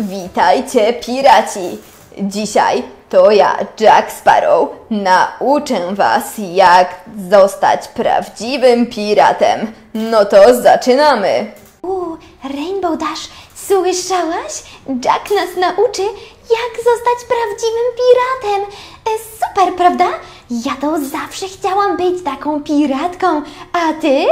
Witajcie piraci! Dzisiaj to ja, Jack Sparrow, nauczę was jak zostać prawdziwym piratem. No to zaczynamy! Uuu, Rainbow Dash, słyszałaś? Jack nas nauczy, jak zostać prawdziwym piratem. E, super, prawda? Ja to zawsze chciałam być taką piratką, a ty?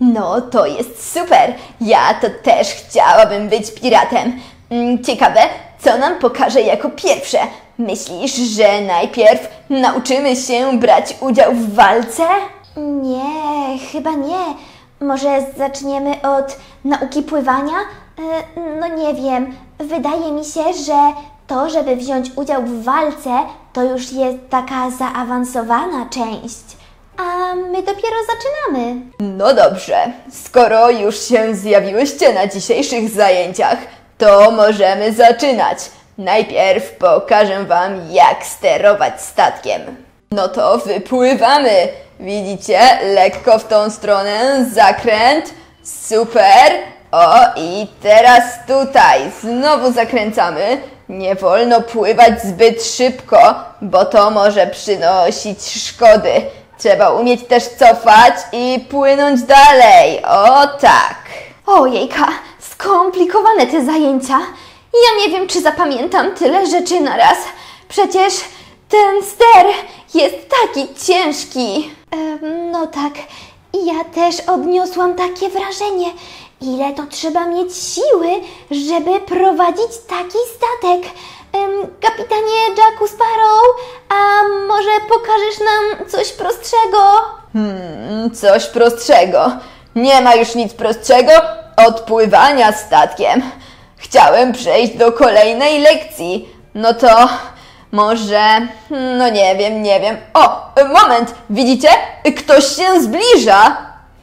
No to jest super! Ja to też chciałabym być piratem. Mm, Ciekawe, co nam pokaże jako pierwsze? Myślisz, że najpierw nauczymy się brać udział w walce? Nie, chyba nie. Może zaczniemy od nauki pływania? E, No nie wiem. Wydaje mi się, że to, żeby wziąć udział w walce, to już jest taka zaawansowana część. A my dopiero zaczynamy. No dobrze, skoro już się zjawiłyście na dzisiejszych zajęciach, to możemy zaczynać. Najpierw pokażę Wam, jak sterować statkiem. No to wypływamy. Widzicie? Lekko w tą stronę, zakręt. Super. O, i teraz tutaj znowu zakręcamy. Nie wolno pływać zbyt szybko, bo to może przynosić szkody. Trzeba umieć też cofać i płynąć dalej. O tak. Ojejka, skomplikowane te zajęcia. Ja nie wiem, czy zapamiętam tyle rzeczy na raz. Przecież ten ster jest taki ciężki. Em, no tak, ja też odniosłam takie wrażenie. Ile to trzeba mieć siły, żeby prowadzić taki statek? Em, kapitanie Jacku Sparrow, a może pokażesz nam coś prostszego? Hmm, coś prostszego. Nie ma już nic prostszego od pływania statkiem. Chciałem przejść do kolejnej lekcji. No to może. No nie wiem, nie wiem. O, moment, widzicie? Ktoś się zbliża.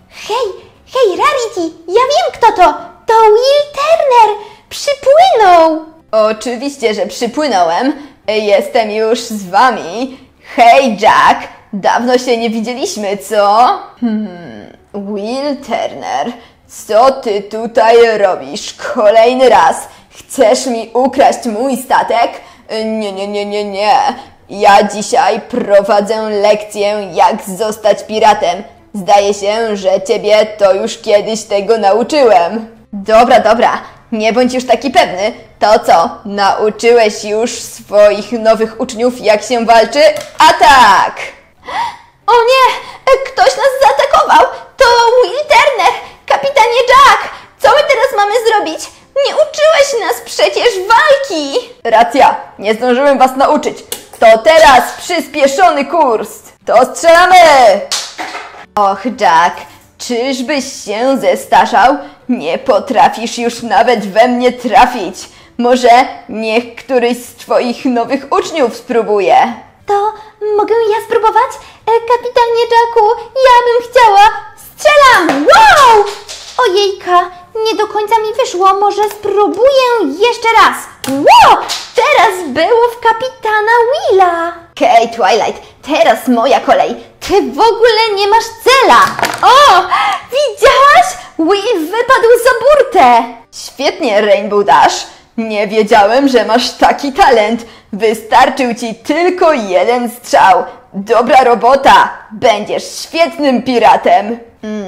Hej, hej, Rarity, ja wiem kto to! To Will Turner! Przypłynął! Oczywiście, że przypłynąłem. Jestem już z wami. Hej, Jack! Dawno się nie widzieliśmy, co? Hmm, Will Turner, co ty tutaj robisz? Kolejny raz. Chcesz mi ukraść mój statek? Nie, nie, nie, nie, nie. Ja dzisiaj prowadzę lekcję, jak zostać piratem. Zdaje się, że ciebie to już kiedyś tego nauczyłem. Dobra, dobra, nie bądź już taki pewny. To co, nauczyłeś już swoich nowych uczniów, jak się walczy? Atak! O nie! e, Ktoś nas zaatakował! To Will Turner! Kapitanie Jack! Co my teraz mamy zrobić? Nie uczyłeś nas przecież walki! Racja, nie zdążyłem was nauczyć. To teraz przyspieszony kurs. To strzelamy! Och, Jack, czyżbyś się zestarzał? Nie potrafisz już nawet we mnie trafić. Może niech któryś z twoich nowych uczniów spróbuje. To mogę ja spróbować? E, Kapitanie Jacku, ja bym chciała! Strzelam! Wow! Ojejka, nie do końca mi wyszło. Może spróbuję jeszcze raz. Wow! Teraz było w kapitana Willa. Okej, Twilight, teraz moja kolej. Ty w ogóle nie masz cela! O! Widziałaś? Will wypadł za burtę! Świetnie, Rainbow Dash. Nie wiedziałem, że masz taki talent. Wystarczył ci tylko jeden strzał. Dobra robota. Będziesz świetnym piratem.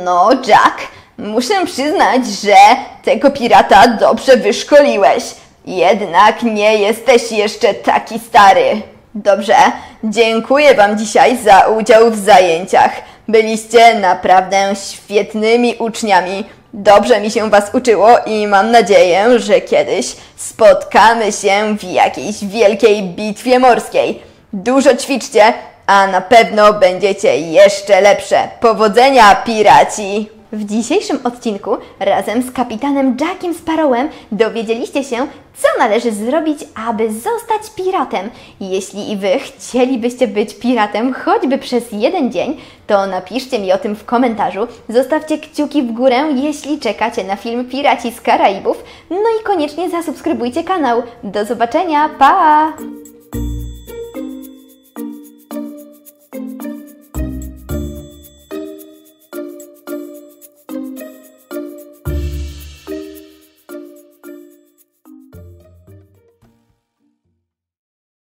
No, Jack, muszę przyznać, że tego pirata dobrze wyszkoliłeś. Jednak nie jesteś jeszcze taki stary. Dobrze, dziękuję Wam dzisiaj za udział w zajęciach. Byliście naprawdę świetnymi uczniami. Dobrze mi się Was uczyło i mam nadzieję, że kiedyś spotkamy się w jakiejś wielkiej bitwie morskiej. Dużo ćwiczcie, a na pewno będziecie jeszcze lepsze. Powodzenia, piraci! W dzisiejszym odcinku razem z kapitanem Jackiem Sparrowem dowiedzieliście się, co należy zrobić, aby zostać piratem. Jeśli i Wy chcielibyście być piratem choćby przez jeden dzień, to napiszcie mi o tym w komentarzu, zostawcie kciuki w górę, jeśli czekacie na film Piraci z Karaibów, no i koniecznie zasubskrybujcie kanał. Do zobaczenia, pa!